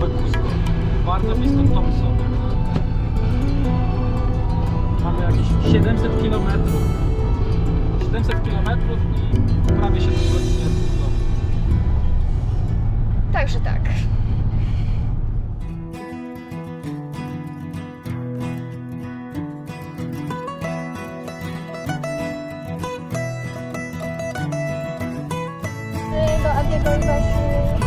Do Bekusko. Bardzo blisko Thompson. Mamy jakieś 700 km. 700 km i prawie 7 godzin jest w domu. Także tak. Do Adiego i Basi.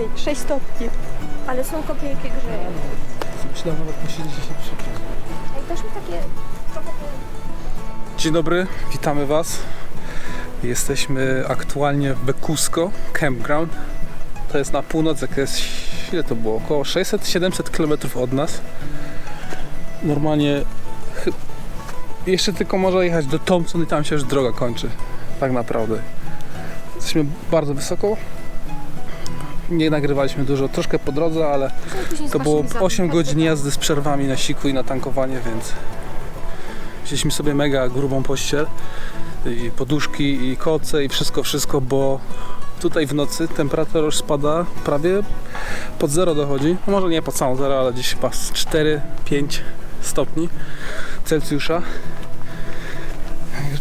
9, 6 stopni. Ale są kopiejki grzeją. Myślę, nawet musieliście się przyjrzeć. Ej, też mi takie trochę... Dzień dobry, witamy Was. Jesteśmy aktualnie w Bekusko Campground. To jest na północ, jak jest, ile to było? Około 600-700 km od nas. Normalnie jeszcze tylko można jechać do Thompson i tam się już droga kończy. Tak naprawdę. Jesteśmy bardzo wysoko. Nie nagrywaliśmy dużo, troszkę po drodze, ale to było 8 godzin jazdy z przerwami na siku i na tankowanie, więc wzięliśmy sobie mega grubą pościel i poduszki i koce i wszystko, wszystko, bo tutaj w nocy temperatura już spada prawie pod zero dochodzi. No może nie pod całą zero, ale gdzieś chyba z 4-5 stopni Celsjusza.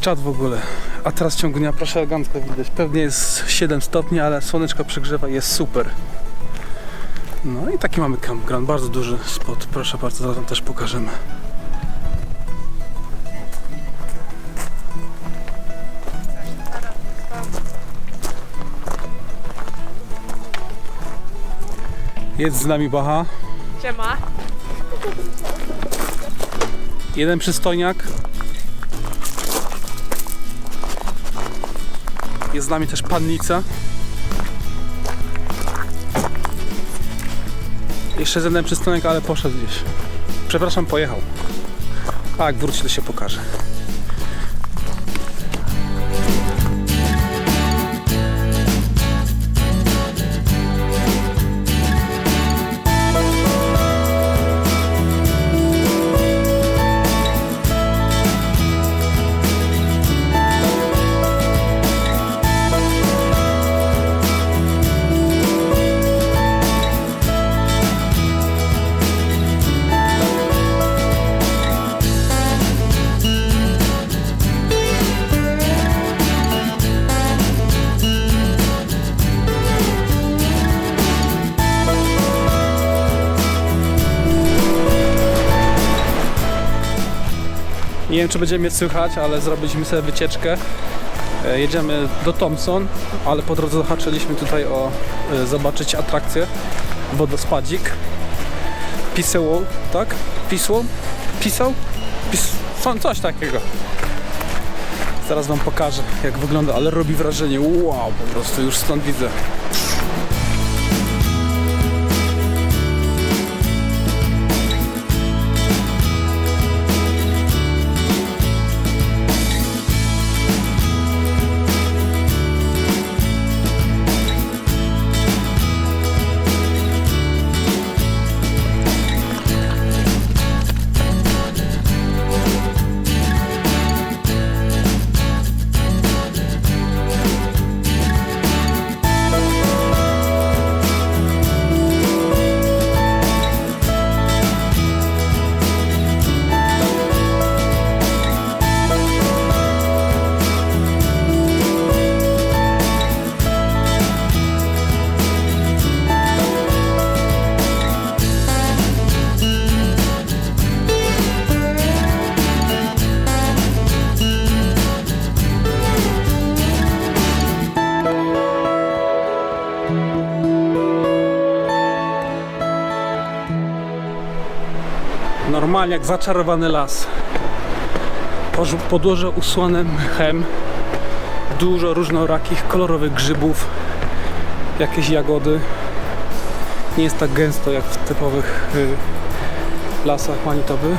Czad w ogóle. A teraz w ciągu dnia, proszę elegancko widać, pewnie jest 7 stopni, ale słoneczko przygrzewa i jest super. No i taki mamy campground, bardzo duży spot. Proszę bardzo, zaraz wam też pokażemy. Jest z nami Baha. Siema. Jeden przystojniak. Jest z nami też pannica. Jeszcze jeden przystojniak, ale poszedł gdzieś. Przepraszam, pojechał. A jak wróci, to się pokaże. Nie wiem, czy będziemy mnie słychać, ale zrobiliśmy sobie wycieczkę. E, Jedziemy do Thompson, ale po drodze zahaczyliśmy tutaj o e, zobaczyć atrakcję. Wodospadzik. Piseło, tak? Pisło? Pisał? Pis... co- Coś takiego. Zaraz wam pokażę, jak wygląda, ale robi wrażenie. Wow, po prostu już stąd widzę. Normalnie jak zaczarowany las. Podłoże usłane mchem. Dużo różnorakich, kolorowych grzybów. Jakieś jagody. Nie jest tak gęsto jak w typowych y, lasach Manitoby.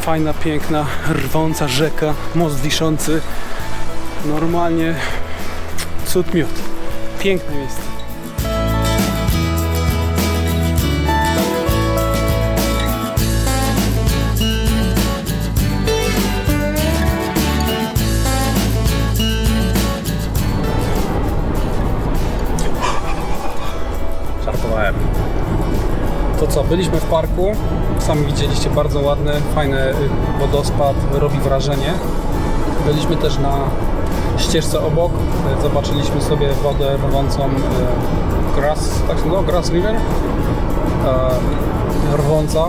Fajna, piękna, rwąca rzeka, most wiszący. Normalnie cud miód. Piękne miejsce. Co, byliśmy w parku. Sami widzieliście, bardzo ładny, fajny y, wodospad, robi wrażenie. Byliśmy też na ścieżce obok. Y, Zobaczyliśmy sobie wodę rwącą y, Grass, tak się nazywa? Grass River. Rwąca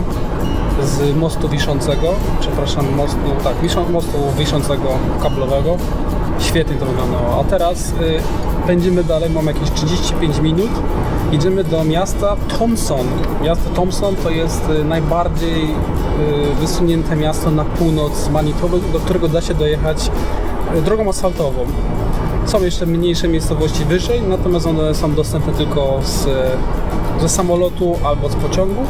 z mostu wiszącego, przepraszam, mostu, tak, mostu wiszącego kablowego. Świetnie to wyglądało. A teraz y, pędzimy dalej, mamy jakieś 35 minut. Idziemy do miasta Thompson. Miasto Thompson to jest y, najbardziej y, wysunięte miasto na północ Manitoby, do którego da się dojechać y, drogą asfaltową. Są jeszcze mniejsze miejscowości wyżej, natomiast one są dostępne tylko z, ze samolotu albo z pociągu.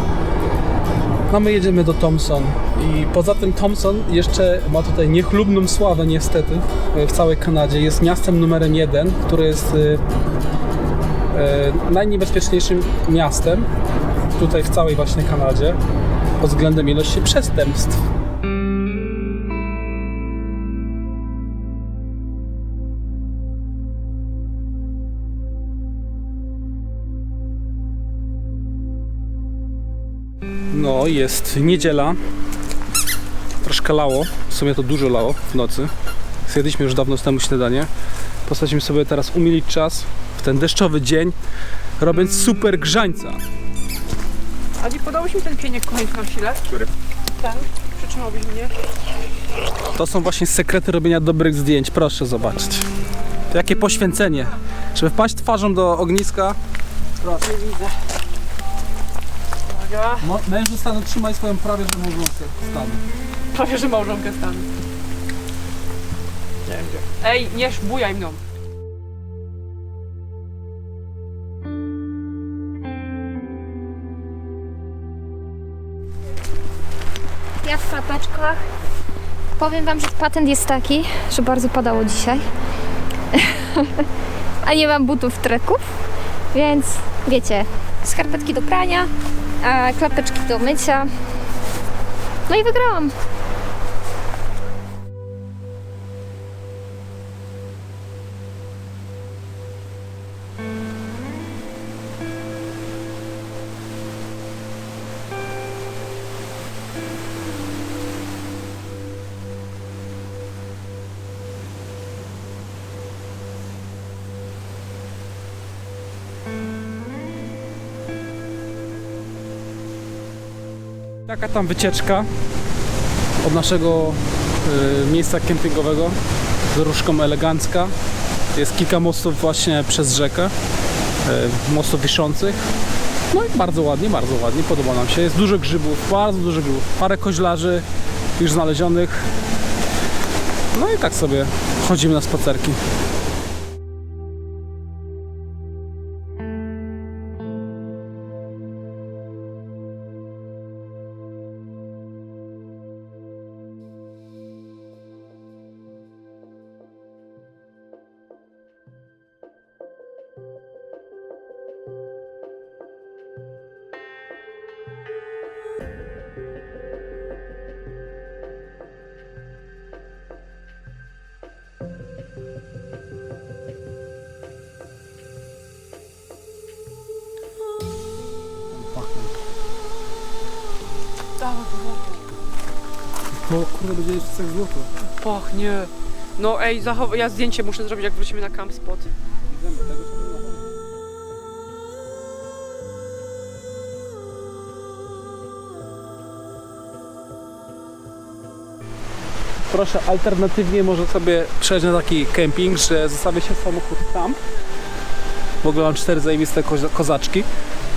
No my jedziemy do Thompson i poza tym Thompson jeszcze ma tutaj niechlubną sławę niestety e, w całej Kanadzie. Jest miastem numerem jeden, które jest e, e, najniebezpieczniejszym miastem tutaj w całej właśnie Kanadzie pod względem ilości przestępstw. No, jest niedziela. Troszkę lało. W sumie to dużo lało w nocy. Zjedliśmy już dawno temu śniadanie. Postacimy sobie teraz umilić czas w ten deszczowy dzień, robiąc super grzańca. A nie podałeś mi ten pieniek kochać na chwilę? Który? Ten. Przytrzymałbyś mnie? To są właśnie sekrety robienia dobrych zdjęć. Proszę zobaczyć. To jakie poświęcenie. Żeby wpaść twarzą do ogniska. Proszę. Nie widzę. Uwaga. Mężu stanu trzymaj swoją prawie że małżonkę stanu. Prawie, że małżonkę stan. Nie wiem gdzie. Ej, nie bujaj mną. Ja w klapeczkach. Powiem wam, że patent jest taki, że bardzo padało dzisiaj. A nie mam butów treków, więc wiecie, skarpetki do prania, klapeczki do mycia. No i wygrałam. Taka tam wycieczka od naszego y, miejsca kempingowego z Różką Elegancka. Jest kilka mostów właśnie przez rzekę, y, mostów wiszących. No i bardzo ładnie, bardzo ładnie, podoba nam się. Jest dużo grzybów, bardzo dużo grzybów. Parę koźlarzy już znalezionych. No i tak sobie chodzimy na spacerki. To kurde będzie jeszcze tak złoto. Pachnie. No ej, zachow- ja zdjęcie muszę zrobić jak wrócimy na camp spot. Proszę, alternatywnie może sobie przejść na taki kemping, że zostawia się samochód tam W ogóle mam cztery zajebiste koza- kozaczki.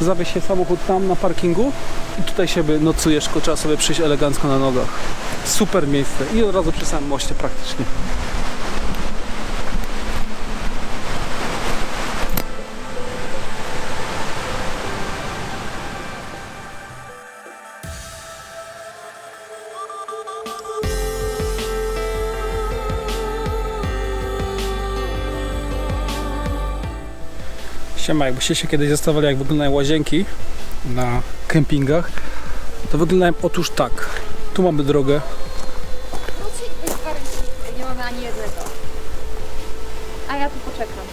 Zawieź się samochód tam na parkingu i tutaj sobie nocujesz, tylko trzeba sobie przyjść elegancko na nogach. Super miejsce i od razu przy samym moście praktycznie. Siema, jakbyście się kiedyś zastanawiali jak wyglądają łazienki na kempingach, to wyglądają otóż tak. Tu mamy drogę, Nie mamy ani jednego. A ja tu poczekam.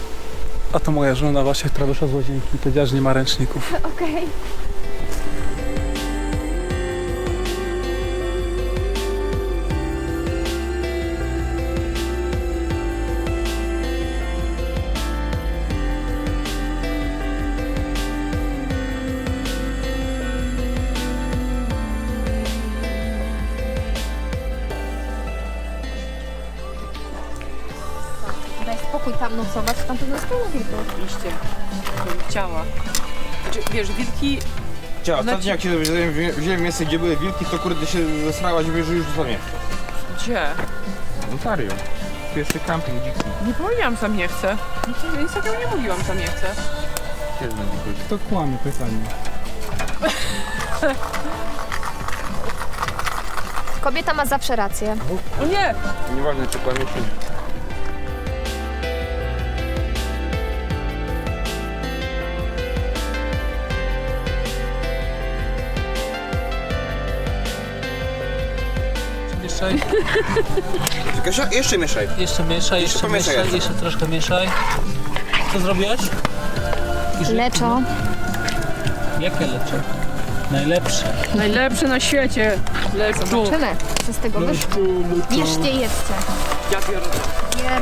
a to moja żona właśnie, która wyszła z łazienki powiedziała, że nie ma ręczników. Okej. Tam nocować, tam pewno sporo wilków. Oczywiście. Bym Chciała. Znaczy, wiesz, wilki... Ciao, Znaczy- ostatnio jak się dowiedziałem, wzi- wziąłem miejsce, gdzie były wilki, to kurde się zesrałaś, mówię, że już to nie. Gdzie? No serio. Jest camping dziki. Nie powiedziałam, sam nie chcę. Nic, nic takiego nie mówiłam, sam nie chcę. Na. To kłamie pytanie. Kobieta ma zawsze rację. O nie! Nieważne czy kłamie czy nie. Mieszaj, Kasia, jeszcze mieszaj. jeszcze mieszaj, Jeszcze pomieszaj mieszaj, jeszcze. jeszcze troszkę mieszaj. Co zrobiłaś? I że- Leczą. Jakie leczę? Najlepsze. Najlepsze na świecie. Lecą. Zobaczymy, co z tego wyszło. Bierzcie i jedzcie. Ja biorę. Bier.